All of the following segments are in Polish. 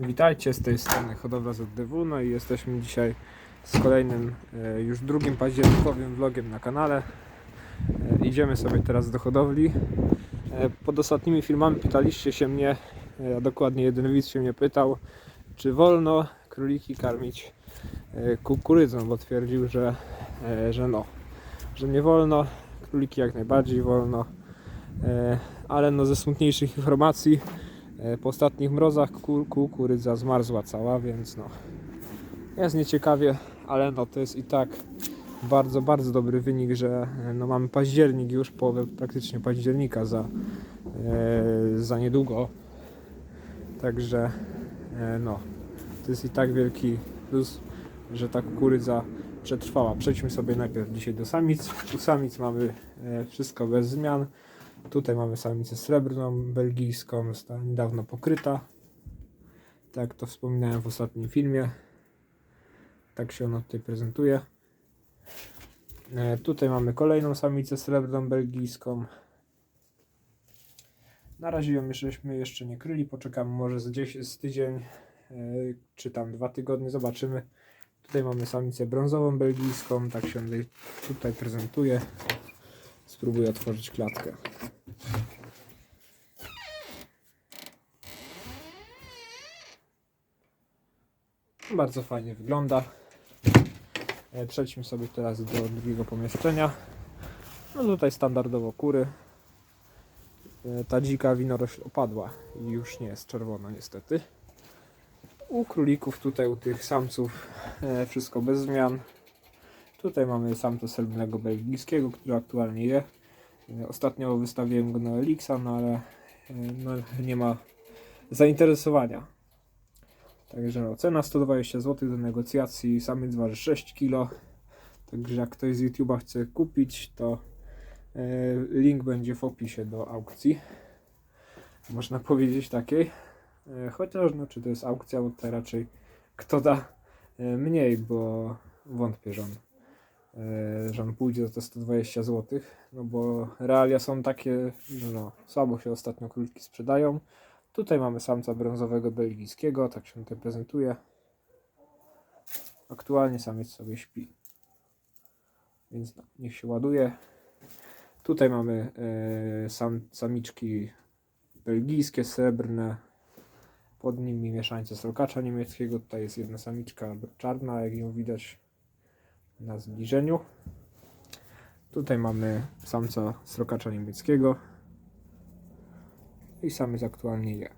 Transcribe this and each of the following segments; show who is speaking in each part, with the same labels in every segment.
Speaker 1: Witajcie z tej strony Hodowla ZDW, no i jesteśmy dzisiaj z kolejnym, e, już drugim październikowym vlogiem na kanale. E, Idziemy sobie teraz do hodowli. E, Pod ostatnimi filmami pytaliście się mnie, a dokładnie jeden widz się mnie pytał, czy wolno króliki karmić kukurydzą, bo twierdził, że, że no, że nie wolno, króliki jak najbardziej wolno, ale no ze smutniejszych informacji Po ostatnich mrozach ku- kukurydza zmarzła cała, więc no jest nieciekawie, ale no to jest i tak bardzo, bardzo dobry wynik, że e, no mamy październik już, połowę praktycznie października za, e, za niedługo. Także e, no to jest i tak wielki plus, że ta kukurydza przetrwała. Przejdźmy sobie najpierw dzisiaj do samic. U samic mamy e, wszystko bez zmian. Tutaj mamy samicę srebrną, belgijską, została niedawno pokryta. Tak to wspominałem w ostatnim filmie. Tak się ona tutaj prezentuje. E, tutaj mamy kolejną samicę srebrną belgijską. Na razie ją jeszcze nie kryli, poczekamy może z, gdzieś z tydzień, e, czy tam dwa tygodnie, zobaczymy. Tutaj mamy samicę brązową belgijską, tak się tutaj prezentuje. Spróbuję otworzyć klatkę. Bardzo fajnie wygląda. E, Przejdźmy sobie teraz do drugiego pomieszczenia. No tutaj standardowo kury. E, Ta dzika winorośl opadła i już nie jest czerwona niestety. U królików tutaj, u tych samców e, wszystko bez zmian. Tutaj mamy samca srebrnego belgijskiego, który aktualnie je. Ostatnio wystawiłem go na Elixa, no ale e, no, nie ma zainteresowania. Także no, cena 120 zł do negocjacji, samiec waży 6 kg. Także jak ktoś z YouTube'a chce kupić, to e, link będzie w opisie do aukcji. Można powiedzieć takiej. E, chociaż no, czy to jest aukcja, bo to raczej kto da mniej, bo wątpię, że on, że on pójdzie za te 120 zł. No bo realia są takie, że no, słabo się ostatnio króliki sprzedają. Tutaj mamy samca brązowego belgijskiego, tak się tutaj prezentuje. Aktualnie samiec sobie śpi. Więc no, niech się ładuje. Tutaj mamy e, sam, samiczki belgijskie, srebrne. Pod nimi mieszańce srokacza niemieckiego. Tutaj jest jedna samiczka czarna, jak ją widać na zbliżeniu. Tutaj mamy samca srokacza niemieckiego i samiec aktualnie je.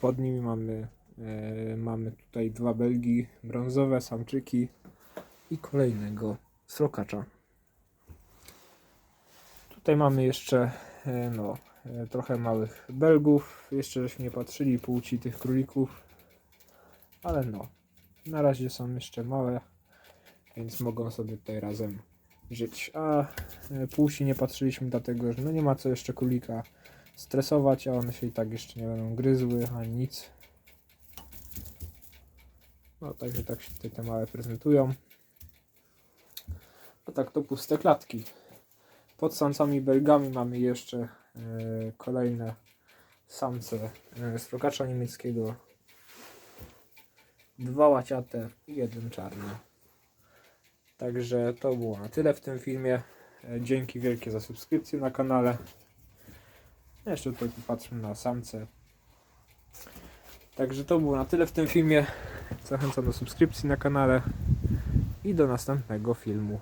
Speaker 1: Pod nimi mamy, e, mamy tutaj dwa belgi brązowe, samczyki i kolejnego srokacza. Tutaj mamy jeszcze e, no, e, trochę małych belgów. Jeszcze żeśmy nie patrzyli płci tych królików, ale no, na razie są jeszcze małe, więc mogą sobie tutaj razem żyć. A e, płci nie patrzyliśmy dlatego, że no nie ma co jeszcze królika stresować, a one się i tak jeszcze nie będą gryzły ani nic. No także tak się tutaj te małe prezentują. A tak to puste klatki. Pod samcami belgami mamy jeszcze e, kolejne samce e, strokacza niemieckiego. Dwa łaciate i jeden czarny. Także to było na tyle w tym filmie. E, Dzięki wielkie za subskrypcję na kanale. Jeszcze tutaj popatrzmy na samce. Także to było na tyle w tym filmie. Zachęcam do subskrypcji na kanale i do następnego filmu.